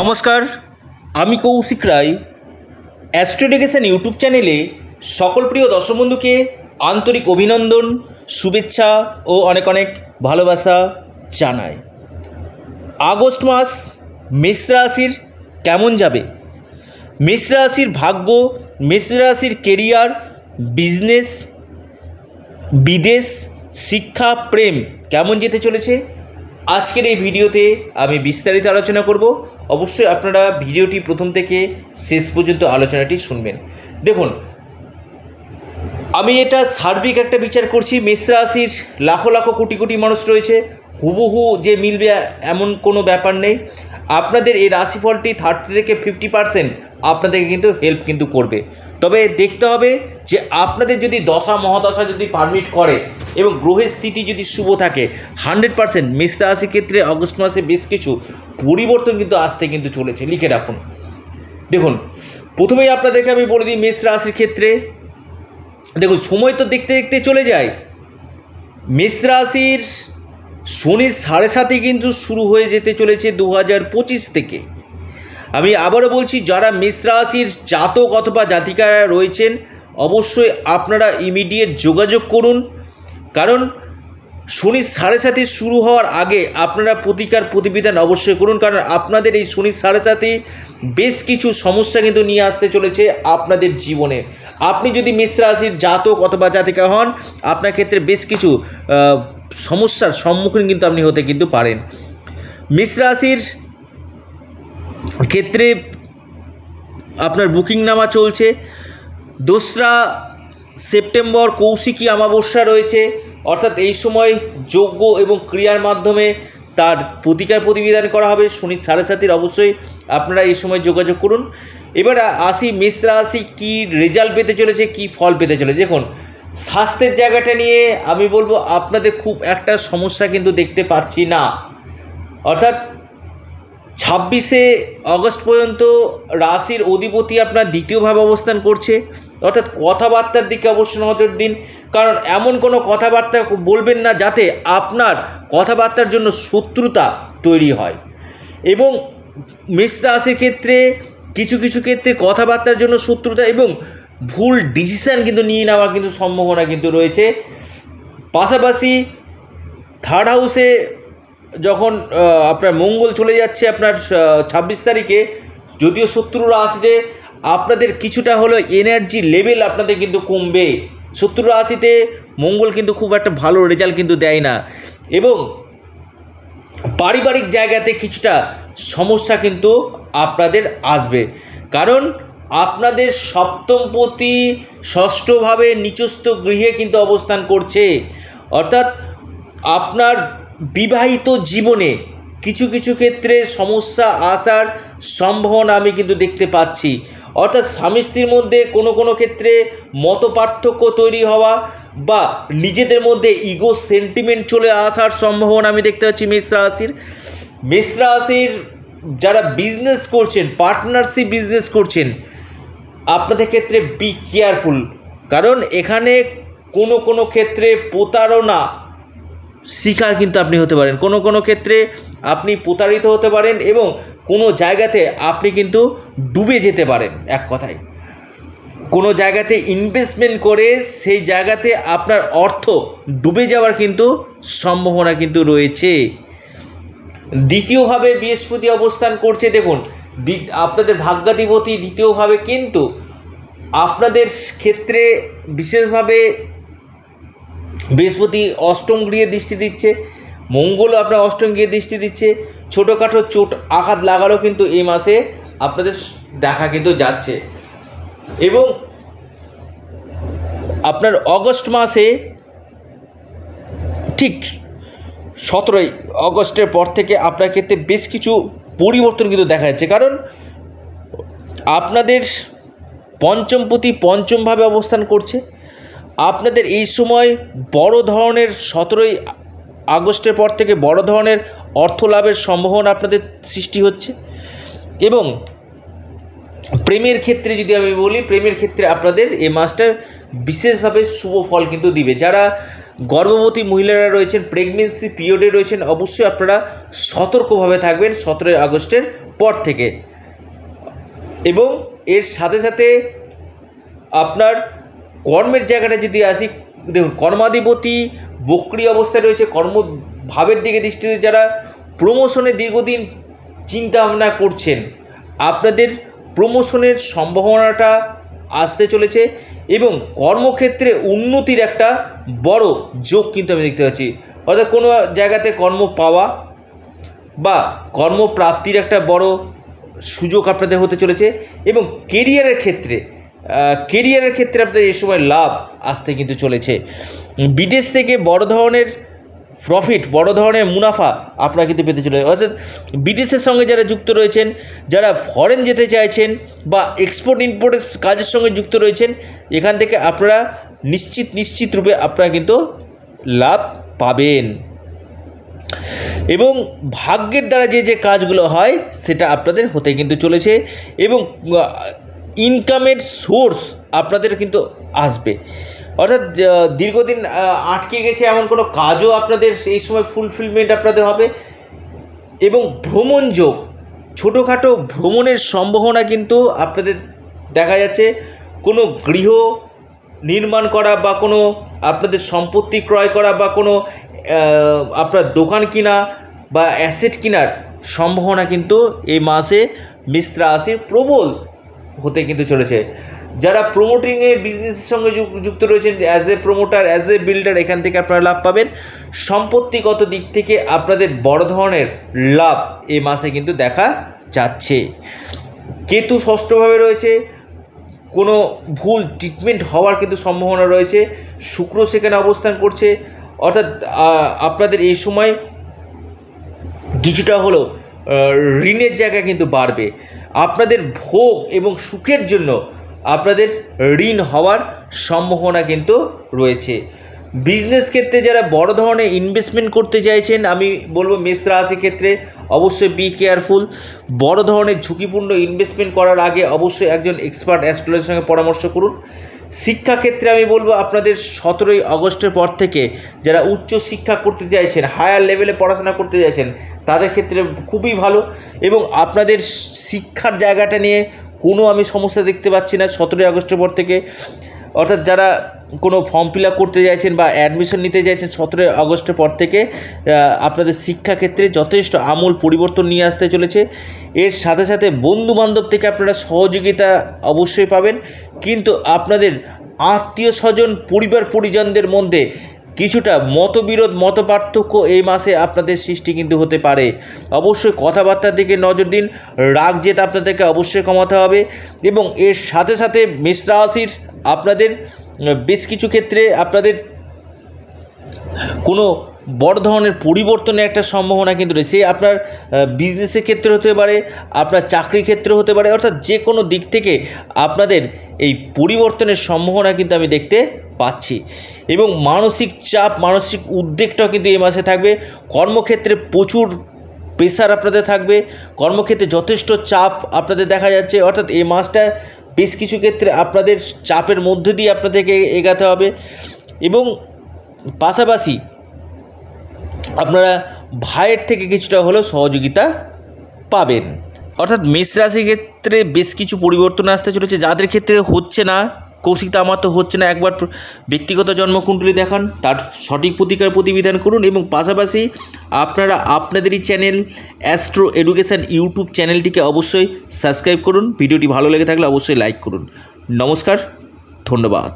নমস্কার, আমি কৌশিক রায়। অ্যাস্ট্রোডেকেশন ইউটিউব চ্যানেলে সকল প্রিয় দর্শক বন্ধুকে আন্তরিক অভিনন্দন, শুভেচ্ছা ও অনেক অনেক ভালোবাসা জানাই। আগস্ট মাস, মেষ রাশির কেমন যাবে? মেষ রাশির ভাগ্য, মেষ রাশির কেরিয়ার বিজনেস বিদেশ, শিক্ষা, প্রেম কেমন যেতে চলেছে? আজকের এই ভিডিওতে আমি বিস্তারিত আলোচনা করব। অবশ্যই আপনারা ভিডিওটি প্রথম থেকে শেষ পর্যন্ত আলোচনাটি শুনবেন। দেখুন, আমি এটা সার্বিক একটা বিচার করছি, মেষ রাশির লাখো লাখো কোটি কোটি মানুষ রয়েছে, হুবহু যে মিলবে এমন কোনো ব্যাপার নেই। আপনাদের এই রাশিফলটি থার্টি থেকে ফিফটি পার্সেন্ট আপনাদেরকে কিন্তু হেল্প কিন্তু করবে। তবে দেখতে হবে যে আপনাদের যদি দশা, মহাদশা যদি পারমিট করে এবং গ্রহের স্থিতি যদি শুভ থাকে হান্ড্রেড পার্সেন্ট মেষ রাশির ক্ষেত্রে অগস্ট মাসে বেশ কিছু পরিবর্তন কিন্তু আসতে কিন্তু চলেছে। লিখে রাখুন। দেখুন, প্রথমেই আপনাদেরকে আমি বলে দিই, মেষ রাশির ক্ষেত্রে, দেখুন, সময় তো দেখতে দেখতে চলে যায়। মেষ রাশির শনির সাড়ে সাথে কিন্তু শুরু হয়ে যেতে চলেছে দু হাজার পঁচিশ থেকে। আমি আবারও বলছি, যারা মেষ রাশির জাতক অথবা জাতিকারা রয়েছেন, অবশ্যই আপনারা ইমিডিয়েট যোগাযোগ করুন। কারণ শনির সাড়ে সাথে শুরু হওয়ার আগে আপনারা প্রতিকার প্রতিবিধান অবশ্যই করুন, কারণ আপনাদের এই শনির সাড়ে সাথে বেশ কিছু সমস্যা কিন্তু নিয়ে আসতে চলেছে আপনাদের জীবনে। আপনি যদি মেষ রাশির জাতক অথবা জাতিকা হন, আপনার ক্ষেত্রে বেশ কিছু সমস্যার সম্মুখীন কিন্তু আপনি হতে কিন্তু পারেন। মেষ রাশির ক্ষেত্রে আপনার বুকিং নামা চলছে। দোসরা সেপ্টেম্বর কৌশিকী অমাবস্যা রয়েছে। অর্থাৎ এই সময় যোগ্য এবং ক্রিয়ার মাধ্যমে তার প্রতিকার প্রতিবিধান করা হবে শনি সাড়ে সাতির। অবশ্যই আপনারা এই সময় যোগাযোগ করুন। এবার আসি মেষ রাশি, কী রেজাল্ট পেতে চলেছে, কি ফল পেতে চলেছে? দেখুন, স্বাস্থ্যের জায়গাটা নিয়ে আমি বলব, আপনাদের খুব একটা সমস্যা কিন্তু দেখতে পাচ্ছি না। অর্থাৎ ছাব্বিশে অগস্ট পর্যন্ত রাশির অধিপতি আপনার দ্বিতীয়ভাবে অবস্থান করছে। অর্থাৎ কথাবার্তার দিকে অবশ্যই নজর দিন। কারণ এমন কোনো কথাবার্তা বলবেন না যাতে আপনার কথাবার্তার জন্য শত্রুতা তৈরি হয়। এবং মেষ রাশির ক্ষেত্রে, কিছু কিছু ক্ষেত্রে কথাবার্তার জন্য শত্রুতা এবং ভুল ডিসিশান কিন্তু নিয়ে নেওয়ার কিন্তু সম্ভাবনা কিন্তু রয়েছে। পাশাপাশি থার্ড হাউসে যখন আপনার মঙ্গল চলে যাচ্ছে আপনার ছাব্বিশ তারিখে, যদিও শত্রুরা আসছে আপনাদের কিছুটা হলো এনার্জি লেভেল আপনাদের কিন্তু কমবে। সত্তর রাশিতে মঙ্গল কিন্তু খুব একটা ভালো রেজাল্ট কিন্তু দেয় না। এবং পারিবারিক জায়গাতে কিছুটা সমস্যা কিন্তু আপনাদের আসবে। কারণ আপনাদের সপ্তমপতি ষষ্ঠভাবে নিচস্থ গৃহে কিন্তু অবস্থান করছে। অর্থাৎ আপনার বিবাহিত জীবনে কিছু কিছু ক্ষেত্রে সমস্যা আসার সম্ভাবনা আমি কিন্তু দেখতে পাচ্ছি। অর্থাৎ স্বামী স্ত্রীর মধ্যে কোনো কোনো ক্ষেত্রে মত পার্থক্য তৈরি হওয়া বা নিজেদের মধ্যে ইগো সেন্টিমেন্ট চলে আসার সম্ভাবনা আমি দেখতে পাচ্ছি মেষ রাশির। মেষ রাশির যারা বিজনেস করছেন পার্টনারশিপ বিজনেস করছেন, আপনাদের ক্ষেত্রে বি কেয়ারফুল কারণ এখানে কোনো কোনো ক্ষেত্রে প্রতারণা শিকার কিন্তু আপনি হতে পারেন। কোনো কোনো ক্ষেত্রে আপনি প্রতারিত হতে পারেন এবং কোনো জায়গাতে আপনি কিন্তু ডুবে যেতে পারেন, এক কথায়। কোনো জায়গাতে ইনভেস্টমেন্ট করে সেই জায়গাতে আপনার অর্থ ডুবে যাওয়ার কিন্তু সম্ভাবনা কিন্তু রয়েছে। দ্বিতীয়ভাবে বৃহস্পতি অবস্থান করছে, দেখুন আপনাদের ভাগ্যাধিপতি দ্বিতীয়ভাবে কিন্তু আপনাদের ক্ষেত্রে বিশেষভাবে বৃহস্পতি অষ্টম গৃহে দৃষ্টি দিচ্ছে, মঙ্গলও আপনার অষ্টম গৃহে দৃষ্টি দিচ্ছে, ছোটোখাটো চোট আঘাত লাগারও কিন্তু এই মাসে আপনাদের দেখা কিন্তু যাচ্ছে। এবং আপনার অগস্ট মাসে ঠিক সতেরোই অগস্টের পর থেকে আপনার ক্ষেত্রে বেশ কিছু পরিবর্তন কিন্তু দেখা যাচ্ছে। কারণ আপনাদের পঞ্চম পঞ্চমপতি পঞ্চমভাবে অবস্থান করছে। আপনাদের এই সময় বড় ধরনের সতেরোই আগস্টের পর থেকে বড় ধরনের অর্থ লাভের সম্ভাবনা আপনাদের সৃষ্টি হচ্ছে। এবং প্রেমের ক্ষেত্রে যদি আমি বলি, প্রেমের ক্ষেত্রে আপনাদের এই মাসটা বিশেষভাবে শুভ ফল কিন্তু দিবে। যারা গর্ভবতী মহিলারা রয়েছেন প্রেগনেন্সি পিরিয়ডে রয়েছেন, অবশ্যই আপনারা সতর্কভাবে থাকবেন সতেরোই আগস্টের পর থেকে। এবং এর সাথে সাথে আপনার কর্মের জায়গাটা যদি আসি, দেখুন, কর্মাধিপতি বক্রি অবস্থায় রয়েছে, কর্মভাবের দিকে দৃষ্টিতে যারা প্রমোশনে দীর্ঘদিন চিন্তা ভাবনা করছেন, আপনাদের প্রমোশনের সম্ভাবনাটা আসতে চলেছে এবং কর্মক্ষেত্রে উন্নতির একটা বড় যোগ কিন্তু আমি দেখতে পাচ্ছি। অর্থাৎ কোনো জায়গাতে কর্ম পাওয়া বা কর্মপ্রাপ্তির একটা বড় সুযোগ আপনাদের হতে চলেছে এবং কেরিয়ারের ক্ষেত্রে কেরিয়ারের ক্ষেত্রে আপনাদের এই সময় লাভ আসতে কিন্তু চলেছে। বিদেশ থেকে বড় ধরনের প্রফিট বড় ধরনের মুনাফা আপনারা কিন্তু পেতে চলে অর্থাৎ বিদেশের সঙ্গে যারা যুক্ত রয়েছেন, যারা ফরেন যেতে চাইছেন বা এক্সপোর্ট ইম্পোর্টের কাজের সঙ্গে যুক্ত রয়েছেন, এখান থেকে আপনারা নিশ্চিত নিশ্চিত রূপে আপনারা কিন্তু লাভ পাবেন। এবং ভাগ্যের দ্বারা যে যে কাজগুলো হয়, সেটা আপনাদের হতে কিন্তু চলেছে এবং ইনকামের সোর্স আপনাদের কিন্তু আসবে। অর্থাৎ দীর্ঘদিন আটকে গেছে এমন কোনো কাজও আপনাদের এই সময় ফুলফিলমেন্ট আপনাদের হবে। এবং ভ্রমণ যোগ, ছোটোখাটো ভ্রমণের সম্ভাবনা কিন্তু আপনাদের দেখা যাচ্ছে। কোনো গৃহ নির্মাণ করা বা কোনো আপনাদের সম্পত্তি ক্রয় করা বা কোনো আপনার দোকান কিনা বা অ্যাসেট কেনার সম্ভাবনা কিন্তু এই মাসে মিশ্রা রাশির প্রবল হতে কিন্তু চলেছে। যারা প্রোমোটিংয়ের বিজনেসের সঙ্গে যুক- যুক্ত রয়েছেন as a promoter as a builder এখান থেকে আপনারা লাভ পাবেন। সম্পত্তিগত দিক থেকে আপনাদের বড় ধরনের লাভ এ মাসে কিন্তু দেখা যাচ্ছে। কেতু ষষ্ঠভাবে রয়েছে কোনো ভুল ট্রিটমেন্ট হওয়ার কিন্তু সম্ভাবনা রয়েছে শুক্র সেখানে অবস্থান করছে অর্থাৎ আপনাদের এই সময় কিছুটা আহ, ঋণের জায়গা কিন্তু বাড়বে। আপনাদের ভোগ এবং সুখের জন্য আপনাদের ঋণ হওয়ার সম্ভাবনা কিন্তু রয়েছে। বিজনেস ক্ষেত্রে যারা বড় ধরনের ইনভেস্টমেন্ট করতে চাইছেন, আমি বলব মেষ রাশি ক্ষেত্রে অবশ্যই বি কেয়ারফুল বড় ধরনের ঝুঁকিপূর্ণ ইনভেস্টমেন্ট করার আগে অবশ্যই একজন এক্সপার্ট অ্যাস্ট্রোলজির সঙ্গে পরামর্শ করুন। শিক্ষাক্ষেত্রে আমি বলব আপনাদের সতেরোই আগস্টের পর থেকে যারা উচ্চ শিক্ষা করতে চাইছেন হায়ার লেভেলে পড়াশোনা করতে চাইছেন, তাদের ক্ষেত্রে খুবই ভালো। এবং আপনাদের শিক্ষার জায়গাটা নিয়ে কোনো আমি সমস্যা দেখতে পাচ্ছি না সতেরোই আগস্টের পর থেকে। অর্থাৎ যারা কোনো ফর্ম ফিল আপ করতে চাইছেন বা অ্যাডমিশন নিতে চাইছেন সতেরোই আগস্টের পর থেকে আপনাদের শিক্ষাক্ষেত্রে যথেষ্ট আমূল পরিবর্তন নিয়ে আসতে চলেছে। এর সাথে সাথে বন্ধু বান্ধব থেকে আপনারা সহযোগিতা অবশ্যই পাবেন। কিন্তু আপনাদের আত্মীয় স্বজন পরিবার পরিজনদের মধ্যে কিছুটা মতবিরোধ মত পার্থক্য এই মাসে আপনাদের সৃষ্টি কিন্তু হতে পারে। অবশ্যই কথাবার্তার দিকে নজর দিন, রাগ জেদ আপনাদেরকে অবশ্যই কমাতে হবে এবং এর সাথে সাথে মিশ্রাশির রাশির আপনাদের বেশ কিছু ক্ষেত্রে আপনাদের কোনো বড় ধরনের পরিবর্তনের একটা সম্ভাবনা কিন্তু রয়েছে। আপনার বিজনেসের ক্ষেত্রে হতে পারে, আপনার চাকরির ক্ষেত্রে হতে পারে, অর্থাৎ যে কোনো দিক থেকে আপনাদের এই পরিবর্তনের সম্ভাবনা কিন্তু আমি দেখতে পাচ্ছি। এবং মানসিক চাপ, মানসিক উদ্বেগটাও কিন্তু এই মাসে থাকবে। কর্মক্ষেত্রে প্রচুর প্রেশার আপনাদের থাকবে। কর্মক্ষেত্রে যথেষ্ট চাপ আপনাদের দেখা যাচ্ছে। অর্থাৎ এই মাসটা বেশ কিছু ক্ষেত্রে আপনাদের চাপের মধ্যে দিয়ে আপনাদেরকে এগাতে হবে। এবং পাশাপাশি আপনারা ভাইয়ের থেকে কিছুটা হলেও সহযোগিতা পাবেন। অর্থাৎ মেষ রাশির ক্ষেত্রে বেশ কিছু পরিবর্তন আসতে চলেছে, যাদের ক্ষেত্রে হচ্ছে না, কৌশিক আমার তো হচ্ছে না, একবার ব্যক্তিগত জন্মকুণ্ডলী দেখান, তার সঠিক প্রতিকার প্রতিবিধান করুন এবং পাশাপাশি আপনারা আপনাদেরই চ্যানেল অ্যাস্ট্রো এডুকেশান ইউটিউব চ্যানেলটিকে অবশ্যই সাবস্ক্রাইব করুন, ভিডিওটি ভালো লেগে থাকলে অবশ্যই লাইক করুন। নমস্কার, ধন্যবাদ।